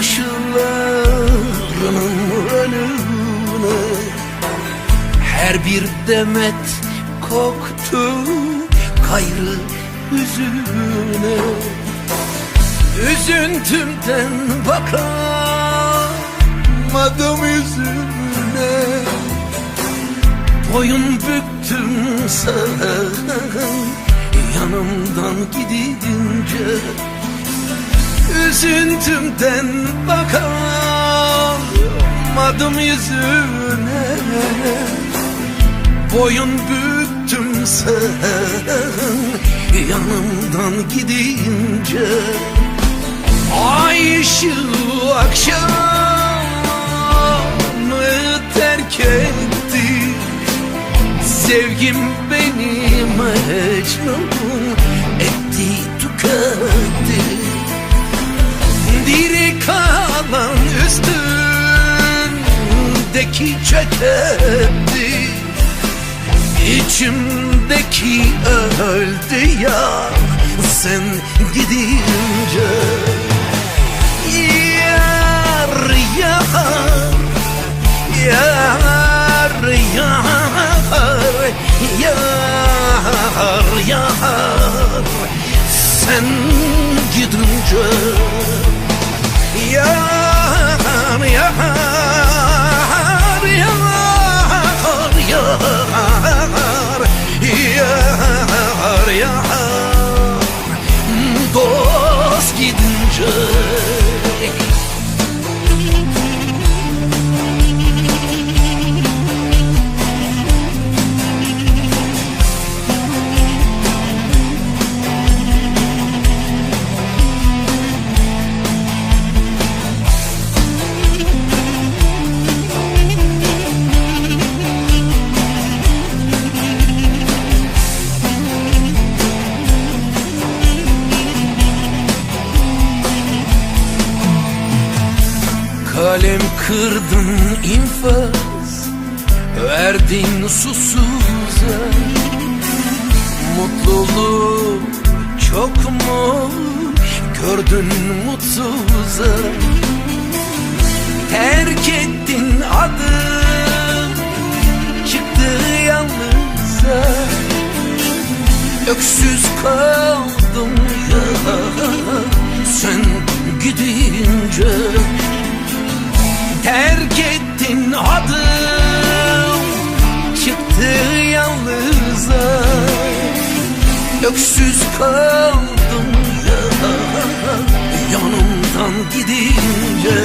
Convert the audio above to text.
taşlarının önüne Her bir demet koktu gayrı üzüne. Üzüntümden bakamadım yüzüne. Boyun büktüm sen yanımdan gidince Üzüntümden bakamadım yüzüne. Boyun büktüm sen yanımdan gidince. Ay ışığı akşamı terk etti. Sevgim beni mecnun etti tüketti kalan üstündeki ceketti İçimdeki öldü ya sen gidince Yar yar Yar yar Yar yar Sen gidince Kalem kırdın infaz Verdin susuza Mutluluğu çok mu Gördün mutsuza? Terk ettin adım Çıktı yalnız'a. Öksüz kaldım yalnıza Öksüz kaldım ya Yanımdan gidince